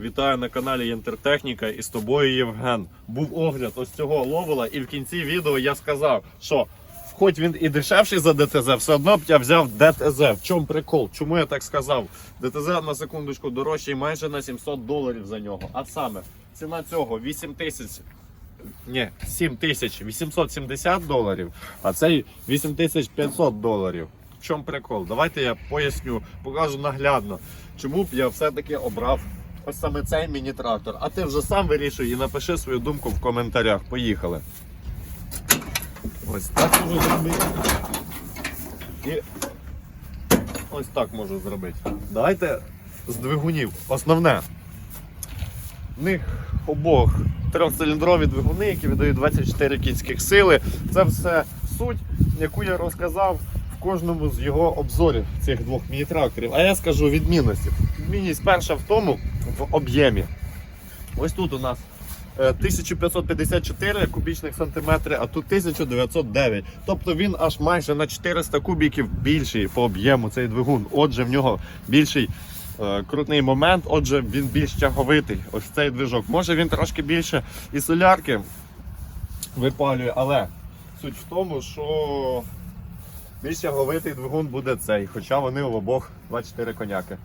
Вітаю на каналі Єнтертехніка і з тобою Євген. Був огляд ось цього ловила, і в кінці відео я сказав, що хоч він і дешевший за ДТЗ, все одно б я взяв ДТЗ. В чому прикол? Чому я так сказав? ДТЗ на секундочку дорожчий майже на 700 доларів за нього. А саме ціна цього 8 тисяч. Ні, 7870 доларів, а цей 8500 доларів. В чому прикол? Давайте я поясню, покажу наглядно, чому б я все-таки обрав саме цей міні-трактор. А ти вже сам вирішуй і напиши свою думку в коментарях. Поїхали. Ось так можу зробити. І ось так можу зробити. Давайте з двигунів. Основне. В них обох трьохциліндрові двигуни, які видають 24 кінських сили. Це все суть, яку я розказав в кожному з його обзорів цих двох міні-тракторів. А я скажу відмінності. Відмінність перша в тому в об'ємі. Ось тут у нас е, 1554 кубічних сантиметри, а тут 1909. Тобто він аж майже на 400 кубіків більший по об'єму цей двигун. Отже, в нього більший е, крутний момент, отже, він більш тяговитий. Ось цей движок. Може він трошки більше і солярки випалює, але суть в тому, що більш тяговитий двигун буде цей, хоча вони в обох 24 коняки.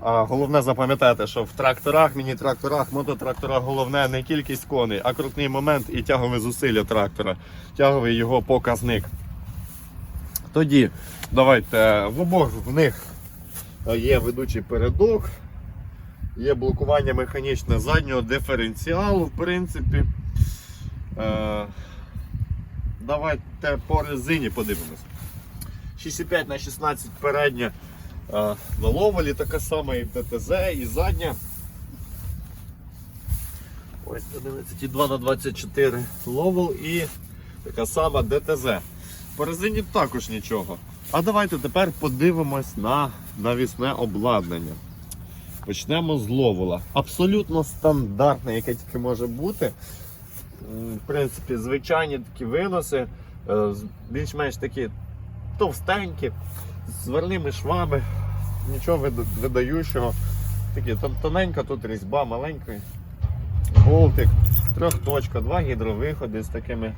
А головне запам'ятайте, що в тракторах, міні-тракторах, мототракторах головне не кількість коней, а крутний момент і тягове зусилля трактора, тяговий його показник. Тоді давайте в обох в них є ведучий передок, є блокування механічне заднього диференціалу, в принципі. Е, давайте по резині подивимось. 6,5 на 16 передня на ловелі така сама і ДТЗ, і задня. Ось 11,2 на 24 ловел і така сама ДТЗ. По резині також нічого. А давайте тепер подивимось на навісне обладнання. Почнемо з ловела. Абсолютно стандартне, яке тільки може бути. В принципі, звичайні такі виноси, е, більш-менш такі товстенькі, з зварними швами, нічого видаючого. Такі тоненька тут різьба, маленький болтик, трьохточка, два гідровиходи з такими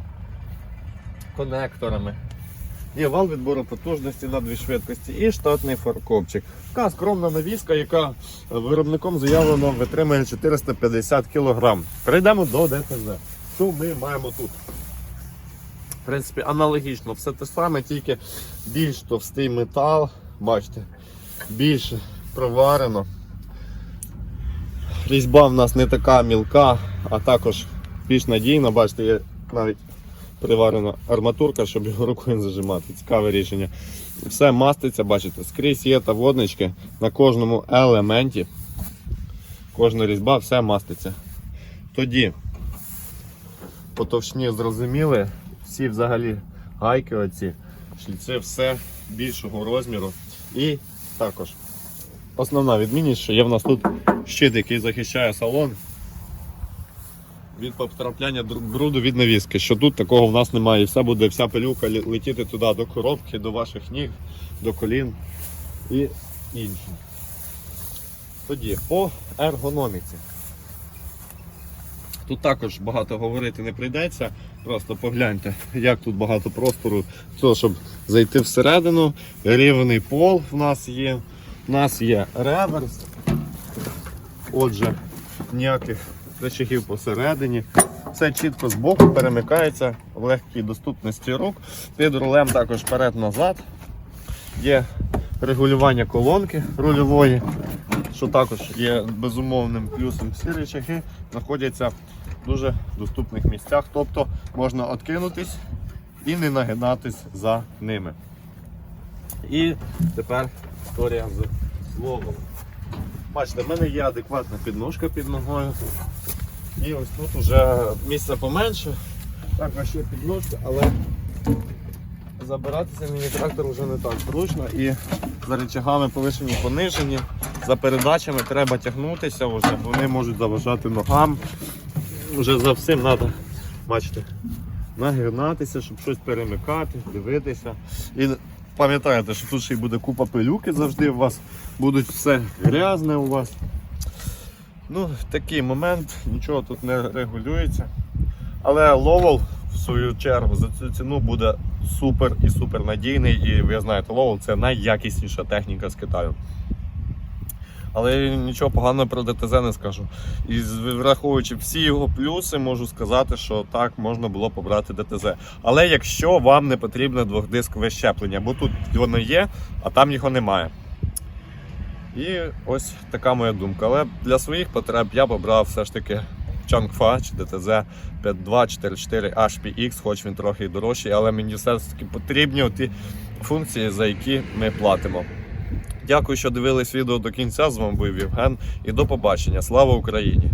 конекторами. Є вал відбору потужності на дві швидкості і штатний фаркопчик. Така скромна навіска, яка виробником заявлено витримує 450 кг. Перейдемо до ДТЗ. Що ми маємо тут? Принципі, аналогічно, все те саме, тільки більш товстий метал, бачите, більше проварено. Різьба в нас не така мілка, а також більш надійна, бачите, є навіть приварена арматурка, щоб його рукою не зажимати. Цікаве рішення. Все маститься, бачите, скрізь є та воднички на кожному елементі. Кожна різьба, все маститься. Тоді по товщині зрозуміли, всі взагалі гайки оці, шліци, все більшого розміру. І також основна відмінність, що є в нас тут щит, який захищає салон від потрапляння бруду від навіски, що тут такого в нас немає. І все буде, вся пилюка летіти туди до коробки, до ваших ніг, до колін і інше. Тоді по ергономіці. Тут також багато говорити не прийдеться. Просто погляньте, як тут багато простору, Того, щоб зайти всередину. Рівний пол в нас є. У нас є реверс. Отже, ніяких речагів посередині. Все чітко з боку перемикається в легкій доступності рук. Під рулем також вперед-назад. Є регулювання колонки рульової, що також є безумовним плюсом. Всі речаги знаходяться дуже доступних місцях, тобто можна откинутись і не нагинатись за ними. І тепер історія з словом. Бачите, в мене є адекватна підножка під ногою. І ось тут вже місце поменше. Також є підножка, але забиратися мені трактор вже не так зручно і за речагами повишені понижені. За передачами треба тягнутися, вже, вони можуть заважати ногам. Вже за всім треба, бачите, нагинатися, щоб щось перемикати, дивитися. І пам'ятаєте, що тут ще й буде купа пилюки завжди у вас, будуть все грязне у вас. Ну, такий момент, нічого тут не регулюється. Але ловол, в свою чергу, за цю ціну буде супер і супер надійний. І ви знаєте, ловол це найякісніша техніка з Китаю. Але нічого поганого про ДТЗ не скажу. І враховуючи всі його плюси, можу сказати, що так можна було побрати ДТЗ. Але якщо вам не потрібне двохдискове щеплення, бо тут воно є, а там його немає. І ось така моя думка. Але для своїх потреб я б обрав все ж таки Changfa чи DTZ 5244 HPX, хоч він трохи дорожчий, але мені все ж таки потрібні ті функції, за які ми платимо. Дякую, що дивились відео до кінця. З вами був Євген і до побачення. Слава Україні!